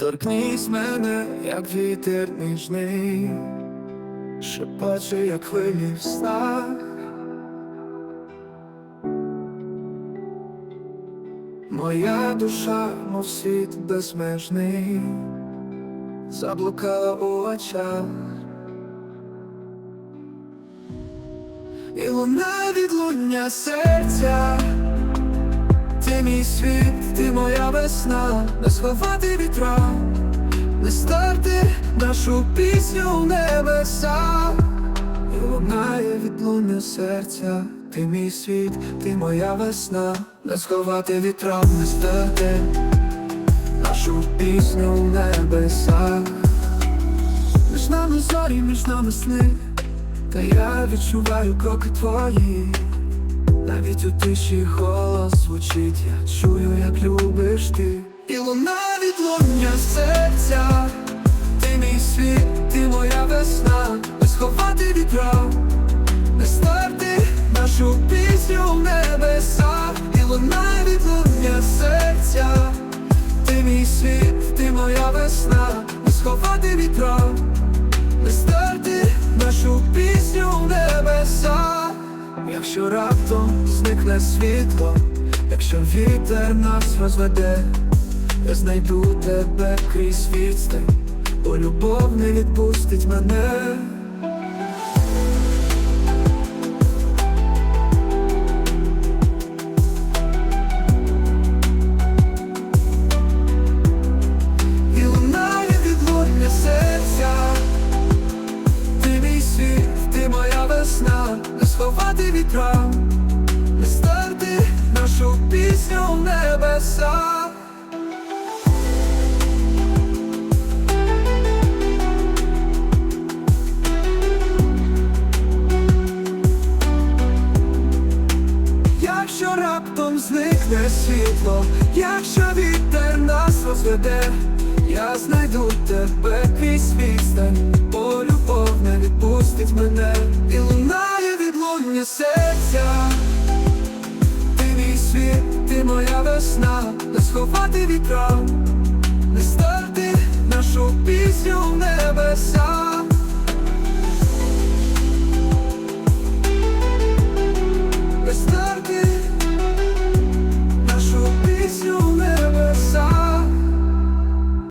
Торкнись мене, як вітер ніжний, шепоче, як хвилі в снах. Моя душа, мов світ безмежний, заблукала у очах. І луна відлуння серця, ти мій світ, ти моя весна, не сховати вітра, не старти нашу пісню в небеса, і лунає відлуння серця, ти мій світ, ти моя весна, не сховати вітра, не старти нашу пісню в небесах, між нами зорі, між нами сни. Та я відчуваю кроки твої, навіть у тиші голос звучить, я чую, як любиш ти. І луна відлуння серця, ти мій світ, ти моя весна, не сховати вітра, Якщо раптом зникне світло, якщо вітер нас розведе, я знайду тебе крізь відстань, бо любов не відпустить мене. Сховати вітра, старти нашу пісню в небеса. Якщо раптом зникне світло, якщо вітер нас розведе, я знайду тебе крізь відстань, бо любов не відпустить мене, і лунає відлуння серця, ти мій світ, ти моя весна, не сховати вітра, не старти